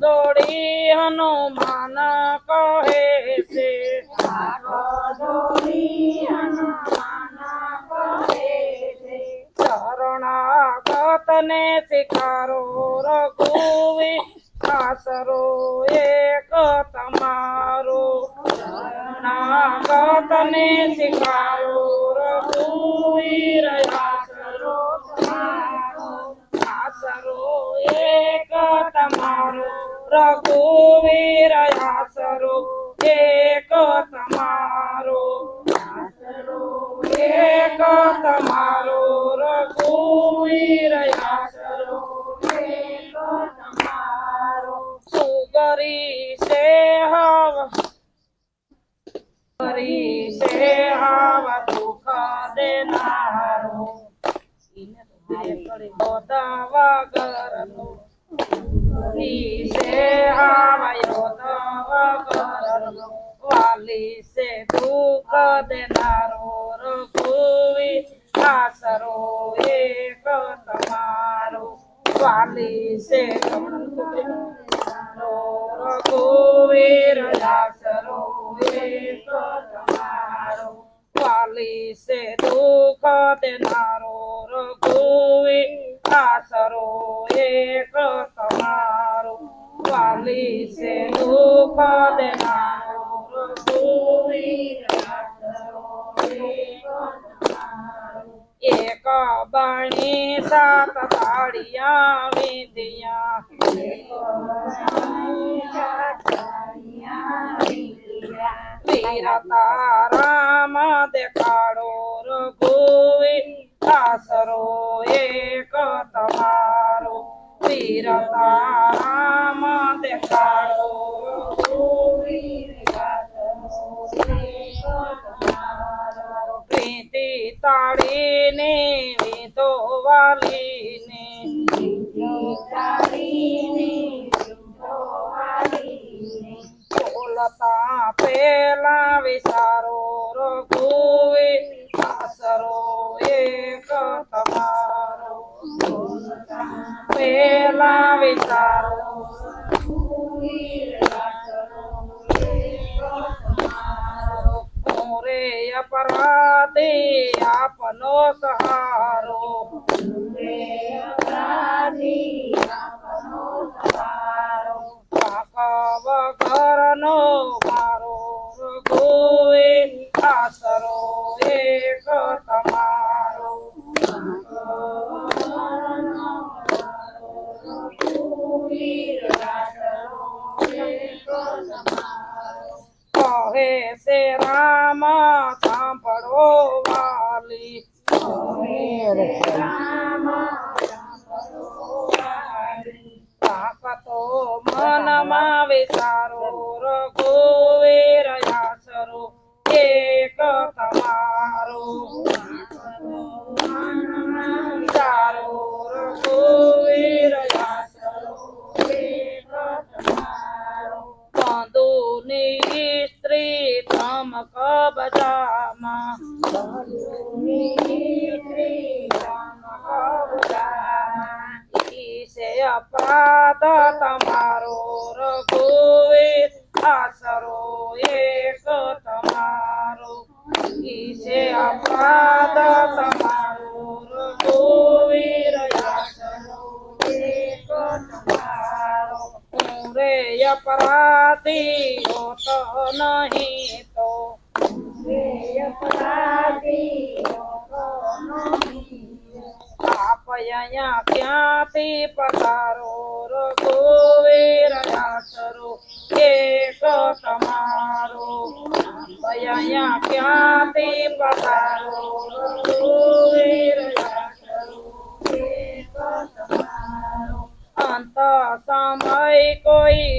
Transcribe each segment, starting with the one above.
જોડી હનુમાન કહે છે. શરણાગત ને શિકારો રઘુવી આસરો એક તમારો. શરણાગત ને શિકારો રઘુવીર આસરો રઘુવીર આસરો એક તમારો. એક તમારો. રઘુવીર આસરો એક તમારો. સુગરી સે હવ. કરી છે હવ દુઃખ દેનારો. બધા કરનો છે દુઃખ દેનારો રઘુવી આસરો એક તમારો. ચાલીસે રઘુવીર આસરો એક તમારો. ચાલીસે દુઃખ દેનારો રઘુવી આસરો એક તમારો. ચાલીસે દુઃખ દેનારો એક બણી સાત તાળિયા વિદ્યા વીરતા રામ દેખાડો રઘુવી આસરો એક તમારો વીરતા રામ દેખાડો બોલતા પેલા વિચારો રઘુવે આસરો એક તમારો. પેલા વિચારો મોરે અપરાધી આપનો સહારો. કહે છે રામ અપરાધ તમારો રઘુવીર આસરો એક તમારો ઈશે અપરાધ તમારો રઘુવીર આસરો એક તમારો રે અપરાધી હોતો નહીં તો આપ અહીંયા ક્યાંથી પધારો? રઘુવીર દાસરો એક તમારો. અહીંયા ક્યાંથી પધારો? રઘુવીર દાસરો એક તમારો. અંત સમય કોઈ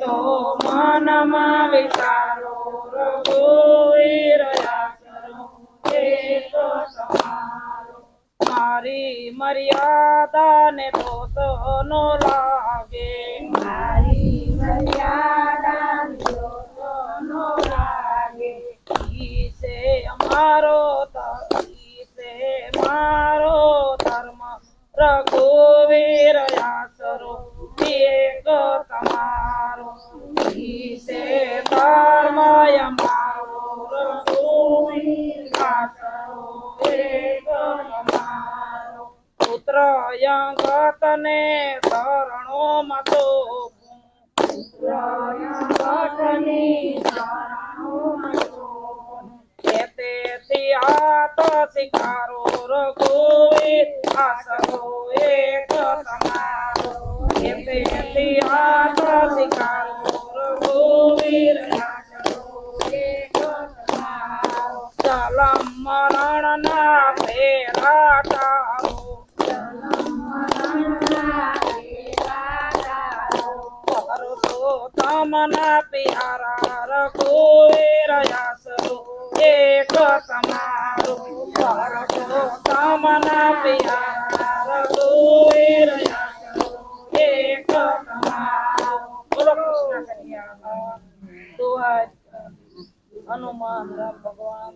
તો મનમાં વિચારો આસરો એક તમારો મારી મર્યાદા ને દોષ નો લાગે. મારી મર્યાદા નો લાગે. ઈસે અમારો તો મારો ધર્મ પુત્ર માતો ને શરણો માતો. કેતે તિયાત શિકારો રઘુવીર આસરો તમના પિયારા રઘુવીર આસરો એક તમારો ભરતો તમના પિયારા રઘુવીર આસરો એક તમારો બોલો કૃષ્ણ હનુમાન રામ ભગવાન